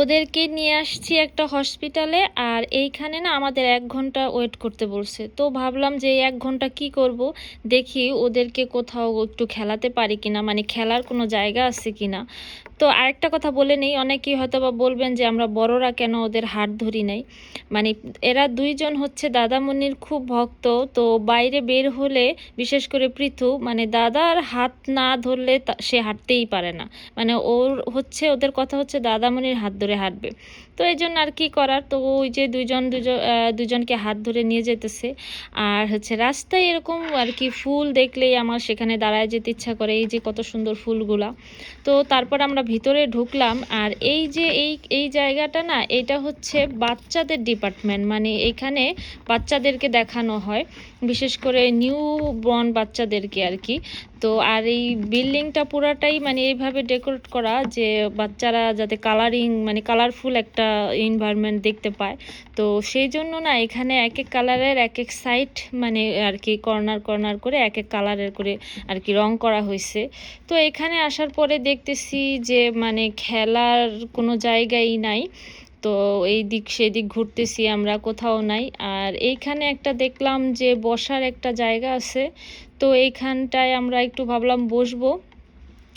ওদেরকে নিয়ে আসছি একটা হসপিটালে আর এইখানে না আমাদের এক ঘণ্টা ওয়েট করতে বলছে। তো ভাবলাম যে এক ঘণ্টা কি করব, দেখি ওদেরকে কোথাও একটু খেলাতে পারি কিনা মানে খেলার কোনো জায়গা আছে কিনা। তো আরেকটা কথা বলে নেই, অনেকেই হয়তো বা বলবেন যে আমরা বড়রা কেন ওদের হাত ধরি নাই? মানে এরা দুইজন হচ্ছে দাদামণির খুব ভক্ত, তো বাইরে বের হলে, বিশেষ করে পৃথু মানে দাদার হাত না ধরলে সে হাঁটতেই পারে না। মানে ওর হচ্ছে, ওদের কথা হচ্ছে দাদামণির হাত ধরে হাঁটবে। তো এই জন্য আর কি করার? তো ওই যে দুজন দুজন দুজনকে হাত ধরে নিয়ে যেতেছে। আর হচ্ছে রাস্তায় এরকম আর কি ফুল দেখলেই আমার সেখানে দাঁড়ায় যেতে ইচ্ছা করে, এই যে কত সুন্দর ফুলগুলা। তো তারপর আমরা ভিতরে ঢুকলাম আর এই যে এই এই জায়গাটা না, এটা হচ্ছে বাচ্চাদের ডিপার্টমেন্ট মানে এখানে বাচ্চাদেরকে দেখানো হয়, বিশেষ করে নিউ বর্ন বাচ্চাদেরকে আর কি। তো আর এই বিল্ডিংটা পুরাটাই মানে এইভাবে ডেকোরেট করা যে বাচ্চারা যাতে কালারিং মানে কালারফুল একটা এনভায়রনমেন্ট দেখতে পায়। তো সেই জন্য না, এখানে এক এক কালারের এক এক সাইড মানে আর কি কর্নার কর্নার করে এক এক কালারের করে আর কি রং করা হয়েছে। তো এখানে আসার পরে দেখতেছি যে মানে খেলার কোনো জায়গাই নাই। তো এই দিক সেদিক ঘুরতেছি আমরা, কোথাও নাই। আর এইখানে একটা দেখলাম যে বসার একটা জায়গা আছে। তো এইখানটায় আমরা একটু ভাবলাম বসবো।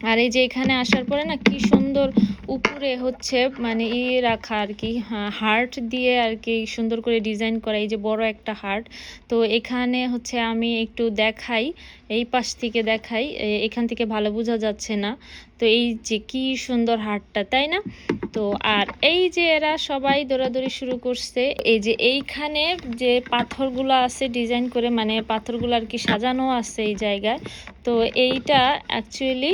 আর এই যে এখানে আসার পরে না কি সুন্দর উপরে হচ্ছে মানে ইয়ে রাখা আর কি হার্ট দিয়ে আর কি সুন্দর করে ডিজাইন করা, এই যে বড় একটা হার্ট তো এখানে হচ্ছে আমি একটু দেখাই, এই পাশ থেকে দেখাই এখান থেকে ভালো বোঝা যাচ্ছে না। তো এই যে কি সুন্দর হার্টটা তাই না? তো আর এই যে এরা সবাই দৌড়াদৌড়ি শুরু করছে, এই যে এইখানে যে পাথরগুলো আছে ডিজাইন করে মানে পাথরগুলো আর কি সাজানো আছে এই জায়গায়, তো এইটা অ্যাকচুয়ালি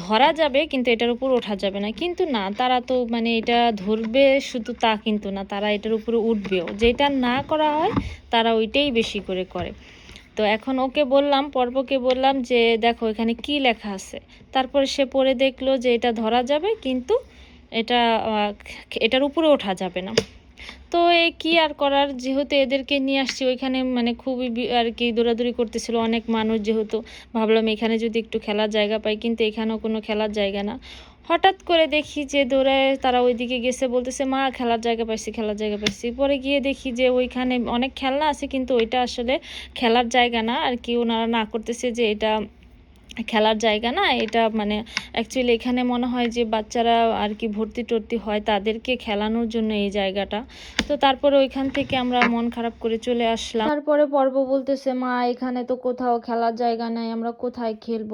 ধরা যাবে, কিন্তু এটার উপর ওঠা যাবে না। কিন্তু না, তারা তো মানে এটা ধরবে শুধু তা কিন্তু না, তারা এটার উপরে উঠবেও। যেটা না করা হয়, তারা ওইটাই বেশি করে করে। তো এখন ওকে বললাম, পর্বকে বললাম যে, দেখো, এখানে কি লেখা আছে? তারপরে সে পড়ে দেখল যে, এটা ধরা যাবে, কিন্তু এটা এটার উপরে ওঠা যাবে না। তো এ কি আর করার? যেহেতু এদেরকে নিয়ে আসছি, ওইখানে মানে খুবই আর কি দৌড়াদৌড়ি করতেছিল অনেক মানুষ যেহেতু। ভাবলাম এখানে যদি একটু খেলার জায়গা পাই, কিন্তু এখানেও কোনো খেলার জায়গা না। হঠাৎ করে দেখি যে দৌড়ায় তারা ওইদিকে গেছে, বলতেছে, মা, খেলার জায়গা পাইছি, খেলার জায়গা পাইছি। পরে গিয়ে দেখি যে ওইখানে অনেক খেলনা আছে, কিন্তু ওইটা আসলে খেলার জায়গা না। আর কি ওনারা না করতেছে যে এটা খেলার জায়গা না, এটা মানে অ্যাকচুয়ালি এখানে মনে হয় যে বাচ্চারা আর কি ভর্তি টর্তি হয় তাদেরকে খেলানোর জন্য এই জায়গাটা। তো তারপরে ওইখান থেকে আমরা মন খারাপ করে চলে আসলাম। তারপরে পর্ব বলতেছে, মা, এখানে তো কোথাও খেলার জায়গা নাই, আমরা কোথায় খেলব?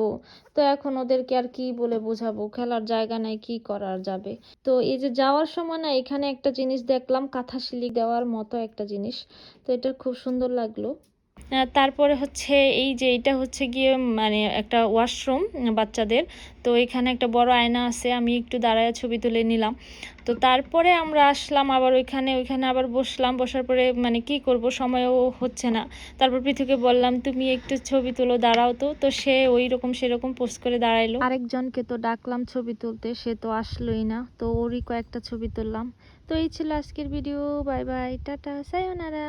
তো এখন ওদেরকে আর কি বলে বোঝাবো, খেলার জায়গা নাই, কি করার যাবে? তো এই যে যাওয়ার সময় না, এখানে একটা জিনিস দেখলাম, কাঁথা শিলি দেওয়ার মতো একটা জিনিস। তো এটা খুব সুন্দর লাগল। তারপরে হচ্ছে এই যে এটা হচ্ছে গিয়ে মানে একটা ওয়াশরুম বাচ্চাদের। তো এখানে একটা বড় আয়না আছে, আমি একটু দাঁড়ায় ছবি তুলে নিলাম। তো তারপরে আমরা আসলাম আবার ওইখানে ওইখানে আবার বসলাম। বসার পরে মানে কি করব? সময়ও হচ্ছে না। তারপর পৃথুকে বললাম, তুমি একটু ছবি তুলো, দাঁড়াও তো। তো সে ওই রকম সেরকম পোস্ট করে দাঁড়াইলো। আরেকজনকে তো ডাকলাম ছবি তুলতে, সে তো আসলোই না। তো ওরই কয়েকটা ছবি তুললাম। তো এই ছিল আজকের ভিডিও বাই বাই, টাটা সায়োনারা